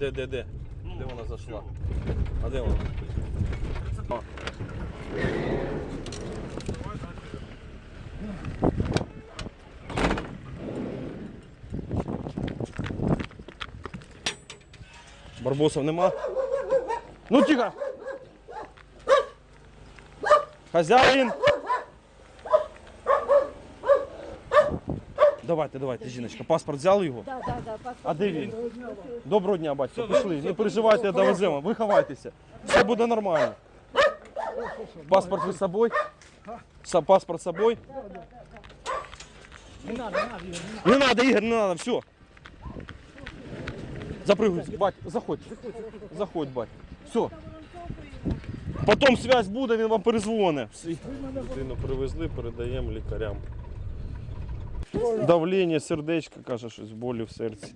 Де, де, де? Де вона зайшла? А де вона? А. Барбосов нема? Ну тихо! Хазяїн! Давайте, давайте, жіночка. Паспорт взяли його? Да, да, да, паспорт. А де він? Доброго дня, батько. Пішли. Не переживайте, довеземо. Ви ховайтеся. Все буде нормально. Паспорт ви з собою? Са- Паспорт з собою? Не надо, не надо, Ігор, Не не надо, Ігор, не надо, все. Запрыгуй, бать, заходь. Заходь, бать. Все. Потім связь буде, він вам перезвоне. Людину привезли, передаємо лікарям. Давление сердечка, каже, щось болі в серці.